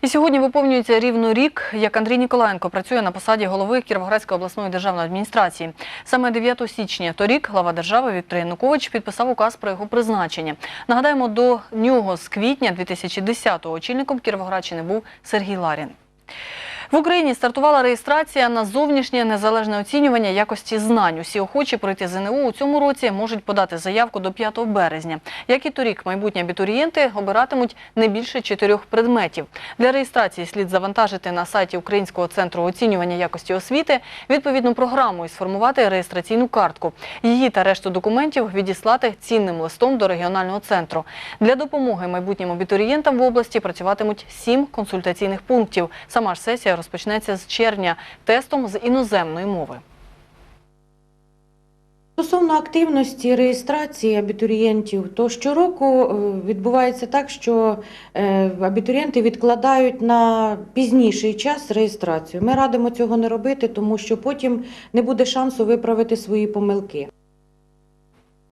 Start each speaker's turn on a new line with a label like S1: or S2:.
S1: І сьогодні виповнюється рівно рік, як Андрій Ніколаєнко працює на посаді голови Кіровоградської обласної державної адміністрації. Саме 9 січня торік глава держави Віктор Янукович підписав указ про його призначення. Нагадаємо, до нього з квітня 2010-го очільником Кіровоградщини був Сергій Ларін. В Україні стартувала реєстрація на зовнішнє незалежне оцінювання якості знань. Усі охочі пройти ЗНО у цьому році можуть подати заявку до 5 березня. Як і торік, майбутні абітурієнти обиратимуть не більше чотирьох предметів. Для реєстрації слід завантажити на сайті Українського центру оцінювання якості освіти відповідну програму і сформувати реєстраційну картку. Її та решту документів відіслати цінним листом до регіонального центру. Для допомоги майбутнім абітурієнтам в області працюватимуть сім консультаційних пунктів. Сама ж сесія розпочнеться з червня тестом з іноземної мови.
S2: Стосовно активності реєстрації абітурієнтів, то щороку е, відбувається так, що е, абітурієнти відкладають на пізніший час реєстрацію. Ми радимо цього не робити, тому що потім не буде шансу виправити свої помилки.